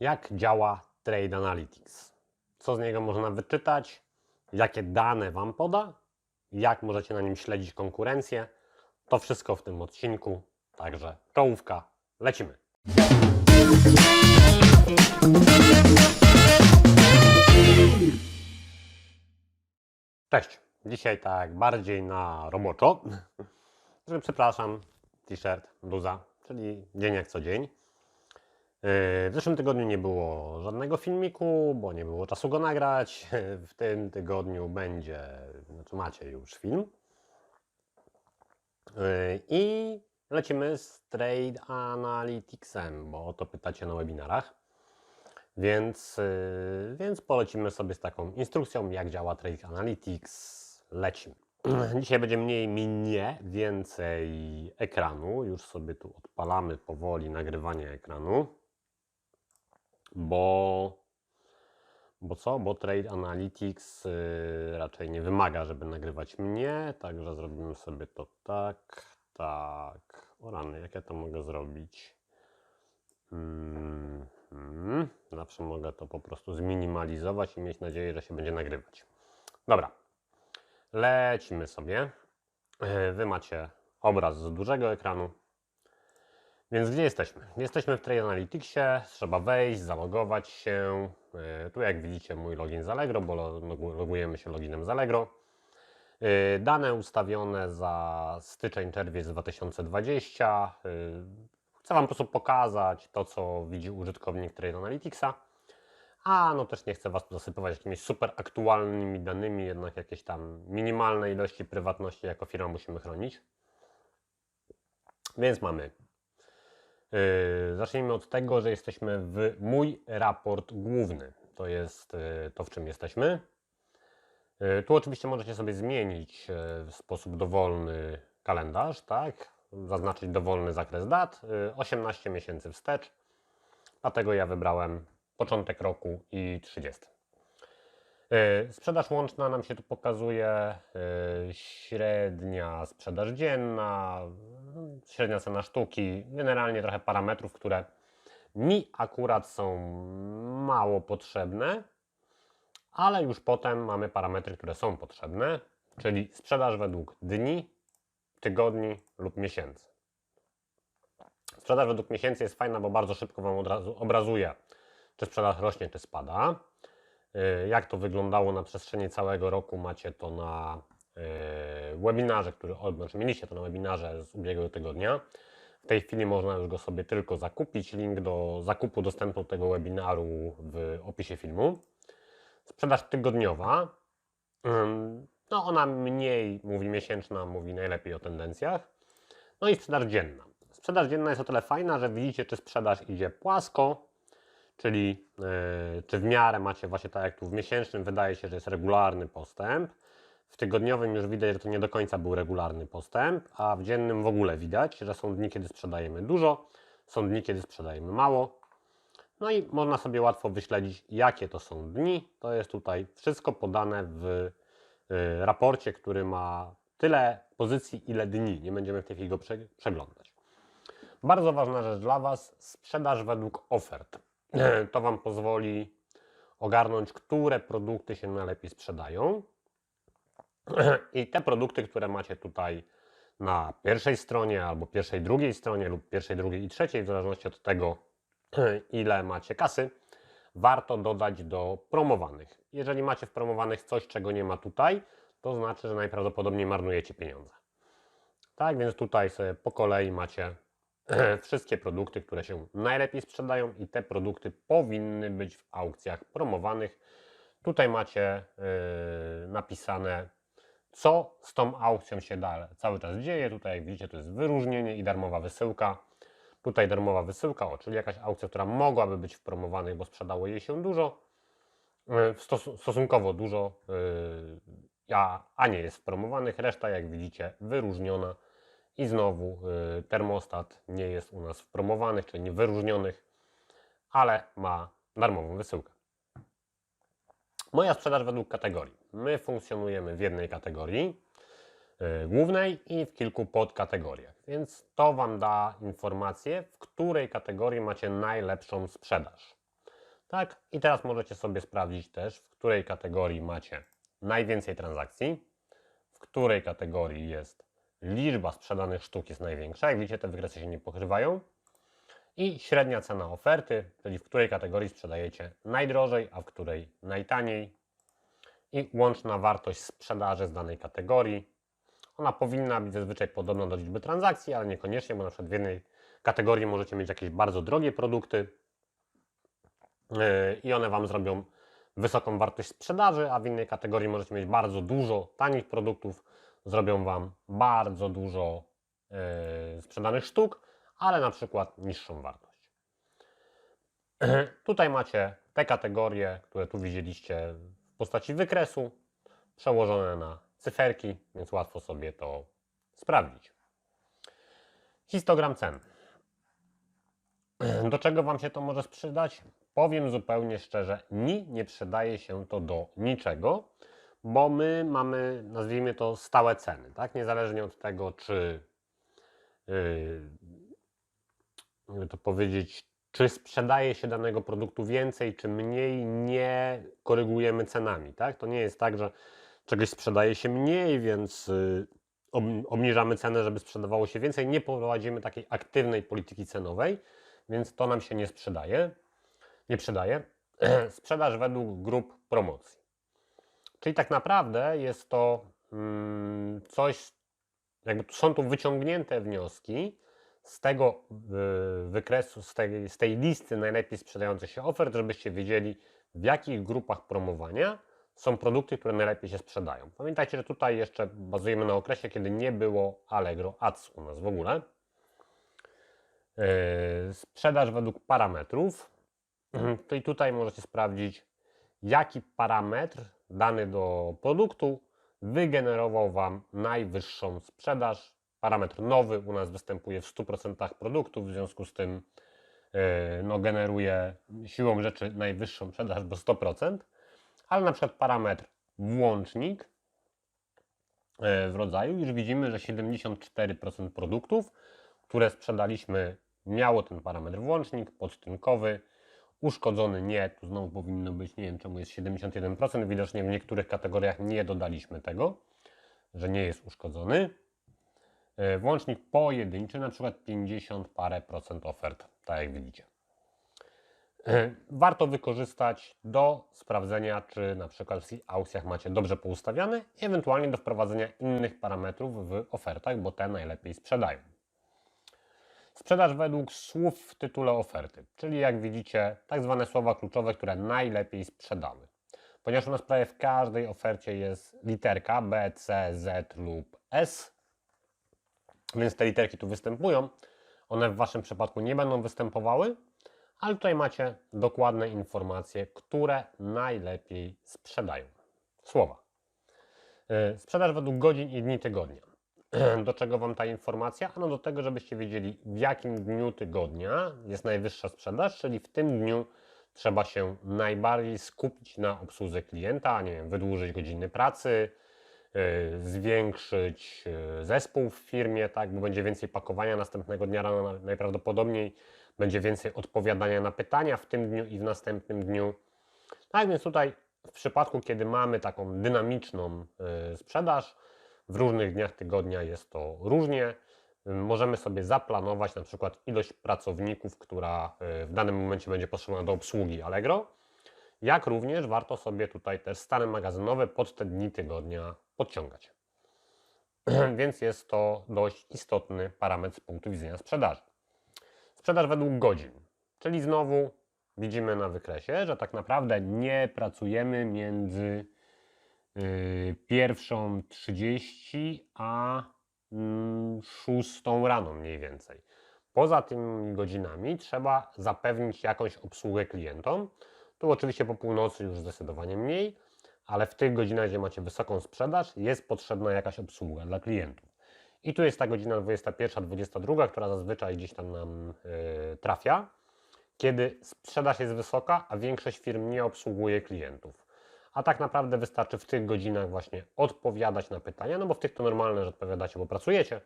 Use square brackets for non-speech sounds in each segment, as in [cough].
Jak działa Trade Analytics? Co z niego można wyczytać? Jakie dane Wam poda? Jak możecie na nim śledzić konkurencję? To wszystko w tym odcinku. Także czołówka, lecimy. Cześć. Dzisiaj tak bardziej na roboczo. Przepraszam, t-shirt, bluza, czyli dzień jak co dzień. W zeszłym tygodniu nie było żadnego filmiku, bo nie było czasu go nagrać. W tym tygodniu będzie, znaczy macie już film. I lecimy z Trade Analyticsem, bo o to pytacie na webinarach. Więc, więc polecimy sobie z taką instrukcją, jak działa Trade Analytics. Lecimy. Dzisiaj będzie mniej mnie, więcej ekranu. Już sobie tu odpalamy powoli nagrywanie ekranu. Bo, bo co? Bo Trade Analytics yy, raczej nie wymaga, żeby nagrywać mnie. Także zrobimy sobie to tak, tak. O rany, jak ja to mogę zrobić? Mm. Zawsze mogę to po prostu zminimalizować i mieć nadzieję, że się będzie nagrywać. Dobra, lecimy sobie. E, Wy macie obraz z dużego ekranu. Więc gdzie jesteśmy? Jesteśmy w Trade Analyticsie. Trzeba wejść, zalogować się. E, Tu jak widzicie mój login z Allegro, bo lo- logu- logujemy się loginem z Allegro. E, Dane ustawione za styczeń, czerwiec 2020. E, Chcę Wam po prostu pokazać to, co widzi użytkownik Trade Analyticsa. A no też nie chcę Was zasypywać jakimiś super aktualnymi danymi, jednak jakieś tam minimalne ilości prywatności jako firma musimy chronić. Więc mamy. Yy, zacznijmy od tego, że jesteśmy w mój raport główny. To jest yy, to, w czym jesteśmy. Yy, tu oczywiście możecie sobie zmienić w sposób dowolny kalendarz, tak? Zaznaczyć dowolny zakres dat, yy, 18 miesięcy wstecz. Dlatego ja wybrałem początek roku i 30. Yy, Sprzedaż łączna nam się tu pokazuje, yy, średnia sprzedaż dzienna, średnia cena sztuki, generalnie trochę parametrów, które mi akurat są mało potrzebne, ale już potem mamy parametry, które są potrzebne, czyli sprzedaż według dni, tygodni lub miesięcy. Sprzedaż według miesięcy jest fajna, bo bardzo szybko Wam obrazuje, czy sprzedaż rośnie, czy spada. Yy, Jak to wyglądało na przestrzeni całego roku, macie to na yy, webinarze, który, znaczy mieliście to na webinarze z ubiegłego tygodnia. W tej chwili można już go sobie tylko zakupić. Link do zakupu dostępny do tego webinaru w opisie filmu. Sprzedaż tygodniowa. No ona mniej mówi miesięczna, mówi najlepiej o tendencjach. No i sprzedaż dzienna. Sprzedaż dzienna jest o tyle fajna, że widzicie, czy sprzedaż idzie płasko, czyli yy, czy w miarę macie właśnie tak jak tu w miesięcznym wydaje się, że jest regularny postęp. W tygodniowym już widać, że to nie do końca był regularny postęp, a w dziennym w ogóle widać, że są dni, kiedy sprzedajemy dużo, są dni, kiedy sprzedajemy mało. No i można sobie łatwo wyśledzić, jakie to są dni. To jest tutaj wszystko podane w y, raporcie, który ma tyle pozycji, ile dni. Nie będziemy w tej chwili go prze, przeglądać. Bardzo ważna rzecz dla Was, sprzedaż według ofert. [clears throat] To Wam pozwoli ogarnąć, które produkty się najlepiej sprzedają. [clears throat] I te produkty, które macie tutaj na pierwszej stronie, albo pierwszej, drugiej stronie, lub pierwszej, drugiej i trzeciej, w zależności od tego, [clears throat] ile macie kasy, warto dodać do promowanych. Jeżeli macie w promowanych coś, czego nie ma tutaj, to znaczy, że najprawdopodobniej marnujecie pieniądze. Tak więc tutaj sobie po kolei macie [laughs] wszystkie produkty, które się najlepiej sprzedają i te produkty powinny być w aukcjach promowanych. Tutaj macie yy, napisane, co z tą aukcją się dalej cały czas dzieje. Tutaj jak widzicie, to jest wyróżnienie i darmowa wysyłka. Tutaj darmowa wysyłka, o, czyli jakaś aukcja, która mogłaby być w promowanych, bo sprzedało jej się dużo, yy, stosunkowo dużo, yy, a, a nie jest w promowanych. Reszta, jak widzicie, wyróżniona. I znowu y, termostat nie jest u nas w promowanych, czyli nie wyróżnionych, ale ma darmową wysyłkę. Moja sprzedaż według kategorii. My funkcjonujemy w jednej kategorii y, głównej i w kilku podkategoriach, więc to Wam da informację, w której kategorii macie najlepszą sprzedaż. Tak, i teraz możecie sobie sprawdzić też, w której kategorii macie najwięcej transakcji, w której kategorii jest liczba sprzedanych sztuk jest największa. Jak widzicie, te wykresy się nie pokrywają. I średnia cena oferty, czyli w której kategorii sprzedajecie najdrożej, a w której najtaniej. I łączna wartość sprzedaży z danej kategorii. Ona powinna być zazwyczaj podobna do liczby transakcji, ale niekoniecznie, bo na przykład w jednej kategorii możecie mieć jakieś bardzo drogie produkty, Yy, i one Wam zrobią wysoką wartość sprzedaży, a w innej kategorii możecie mieć bardzo dużo tanich produktów, zrobią Wam bardzo dużo yy, sprzedanych sztuk, ale na przykład niższą wartość. [clears throat] Tutaj macie te kategorie, które tu widzieliście w postaci wykresu, przełożone na cyferki, więc łatwo sobie to sprawdzić. Histogram cen. [clears throat] Do czego Wam się to może przydać? Powiem zupełnie szczerze, ni nie przydaje się to do niczego, bo my mamy, nazwijmy to, stałe ceny, tak? Niezależnie od tego, czy, yy, to powiedzieć, czy sprzedaje się danego produktu więcej, czy mniej, nie korygujemy cenami, tak? To nie jest tak, że czegoś sprzedaje się mniej, więc yy, ob- obniżamy cenę, żeby sprzedawało się więcej. Nie prowadzimy takiej aktywnej polityki cenowej, więc to nam się nie sprzedaje nie przydaje. [clears throat] Sprzedaż według grup promocji. Czyli tak naprawdę jest to mm, coś, jakby są tu wyciągnięte wnioski z tego y, wykresu, z tej, z tej listy najlepiej sprzedających się ofert, żebyście wiedzieli, w jakich grupach promowania są produkty, które najlepiej się sprzedają. Pamiętajcie, że tutaj jeszcze bazujemy na okresie, kiedy nie było Allegro Ads u nas w ogóle. Yy, sprzedaż według parametrów. Mhm. To i tutaj możecie sprawdzić, jaki parametr dany do produktu wygenerował Wam najwyższą sprzedaż. Parametr nowy u nas występuje w 100% produktów, w związku z tym yy, no, generuje siłą rzeczy najwyższą sprzedaż, bo 100%, ale na przykład parametr włącznik yy, w rodzaju, już widzimy, że 74% produktów, które sprzedaliśmy, miało ten parametr włącznik podtynkowy, Uszkodzony nie, tu znowu powinno być, nie wiem czemu jest 71%, widocznie w niektórych kategoriach nie dodaliśmy tego, że nie jest uszkodzony. E, włącznik pojedynczy, na przykład 50 parę procent ofert, tak jak widzicie. E, warto wykorzystać do sprawdzenia, czy na przykład w aukcjach macie dobrze poustawiane, ewentualnie do wprowadzenia innych parametrów w ofertach, bo te najlepiej sprzedają. Sprzedaż według słów w tytule oferty, czyli jak widzicie, tak zwane słowa kluczowe, które najlepiej sprzedały. Ponieważ u nas prawie w każdej ofercie jest literka B, C, Z lub S, więc te literki tu występują. One w Waszym przypadku nie będą występowały, ale tutaj macie dokładne informacje, które najlepiej sprzedają. Słowa. Yy, sprzedaż według godzin i dni tygodnia. Do czego Wam ta informacja? Ano do tego, żebyście wiedzieli, w jakim dniu tygodnia jest najwyższa sprzedaż, czyli w tym dniu trzeba się najbardziej skupić na obsłudze klienta, nie wiem, wydłużyć godziny pracy, yy, zwiększyć yy, zespół w firmie, tak, bo będzie więcej pakowania następnego dnia rano najprawdopodobniej, będzie więcej odpowiadania na pytania w tym dniu i w następnym dniu. Tak więc tutaj w przypadku, kiedy mamy taką dynamiczną yy, sprzedaż, w różnych dniach tygodnia jest to różnie. Możemy sobie zaplanować na przykład ilość pracowników, która y, w danym momencie będzie potrzebna do obsługi Allegro. Jak również warto sobie tutaj też stany magazynowe pod te dni tygodnia podciągać. [clears throat] Więc jest to dość istotny parametr z punktu widzenia sprzedaży. Sprzedaż według godzin, czyli znowu widzimy na wykresie, że tak naprawdę nie pracujemy między pierwszą 30, a mm, szóstą rano mniej więcej. Poza tymi godzinami trzeba zapewnić jakąś obsługę klientom. Tu oczywiście po północy już zdecydowanie mniej, ale w tych godzinach, gdzie macie wysoką sprzedaż, jest potrzebna jakaś obsługa dla klientów. I tu jest ta godzina 21, 22, która zazwyczaj gdzieś tam nam yy, trafia, kiedy sprzedaż jest wysoka, a większość firm nie obsługuje klientów a tak naprawdę wystarczy w tych godzinach właśnie odpowiadać na pytania, no bo w tych to normalne, że odpowiadacie, bo pracujecie,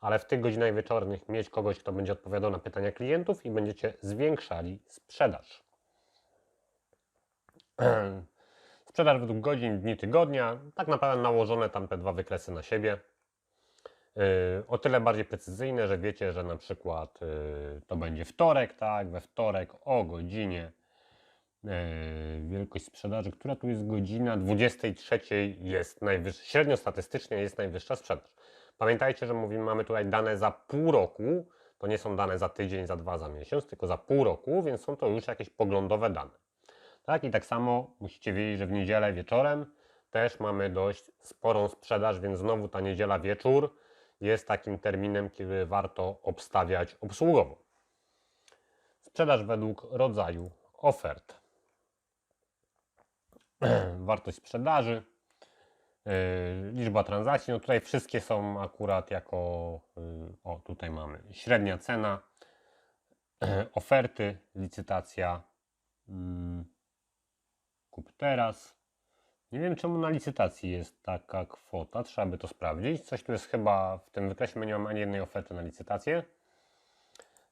ale w tych godzinach wieczornych mieć kogoś, kto będzie odpowiadał na pytania klientów i będziecie zwiększali sprzedaż. [clears throat] Sprzedaż według godzin, dni, tygodnia. Tak naprawdę nałożone tam te dwa wykresy na siebie. Yy, O tyle bardziej precyzyjne, że wiecie, że na przykład yy, to będzie wtorek, tak? We wtorek o godzinie wielkość sprzedaży, która tu jest godzina 23 jest najwyższa, średnio statystycznie jest najwyższa sprzedaż. Pamiętajcie, że mówimy, mamy tutaj dane za pół roku, to nie są dane za tydzień, za dwa, za miesiąc, tylko za pół roku, więc są to już jakieś poglądowe dane. Tak i tak samo musicie wiedzieć, że w niedzielę wieczorem też mamy dość sporą sprzedaż, więc znowu ta niedziela wieczór jest takim terminem, kiedy warto obstawiać obsługowo. Sprzedaż według rodzaju ofert. [clears throat] Wartość sprzedaży, yy, liczba transakcji. No tutaj wszystkie są akurat jako, yy, o tutaj mamy średnia cena, [clears throat] oferty, licytacja, mm, kup teraz. Nie wiem czemu na licytacji jest taka kwota, trzeba by to sprawdzić. Coś tu jest chyba w tym wykresie, my nie mamy ani jednej oferty na licytację.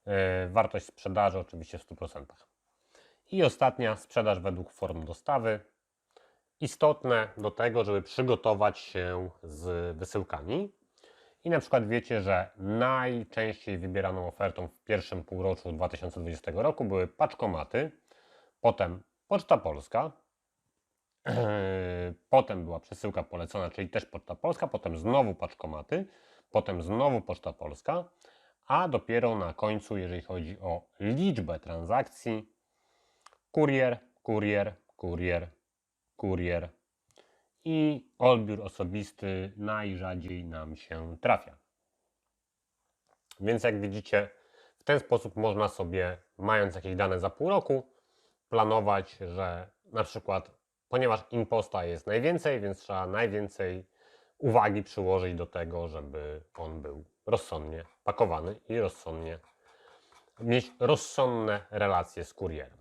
Yy, wartość sprzedaży oczywiście w 100%. I ostatnia, sprzedaż według form dostawy. Istotne do tego, żeby przygotować się z wysyłkami. I na przykład wiecie, że najczęściej wybieraną ofertą w pierwszym półroczu 2020 roku były paczkomaty, potem Poczta Polska, [clears throat] potem była przesyłka polecona, czyli też Poczta Polska, potem znowu paczkomaty, potem znowu Poczta Polska, a dopiero na końcu, jeżeli chodzi o liczbę transakcji, kurier, kurier, kurier, kurier i odbiór osobisty najrzadziej nam się trafia. Więc jak widzicie, w ten sposób można sobie, mając jakieś dane za pół roku, planować, że na przykład, ponieważ imposta jest najwięcej, więc trzeba najwięcej uwagi przyłożyć do tego, żeby on był rozsądnie pakowany i rozsądnie mieć rozsądne relacje z kurierem.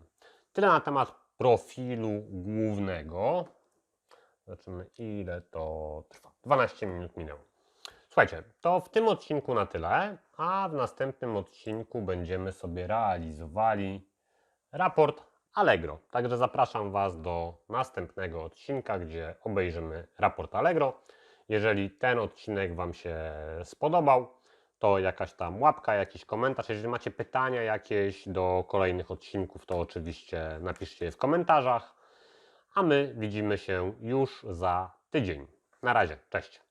Tyle na temat profilu głównego. Zobaczymy, ile to trwa. 12 minut minęło. Słuchajcie, to w tym odcinku na tyle, a w następnym odcinku będziemy sobie realizowali raport Allegro. Także zapraszam Was do następnego odcinka, gdzie obejrzymy raport Allegro. Jeżeli ten odcinek Wam się spodobał, to jakaś tam łapka, jakiś komentarz. Jeżeli macie pytania jakieś do kolejnych odcinków, to oczywiście napiszcie je w komentarzach. A my widzimy się już za tydzień. Na razie, cześć.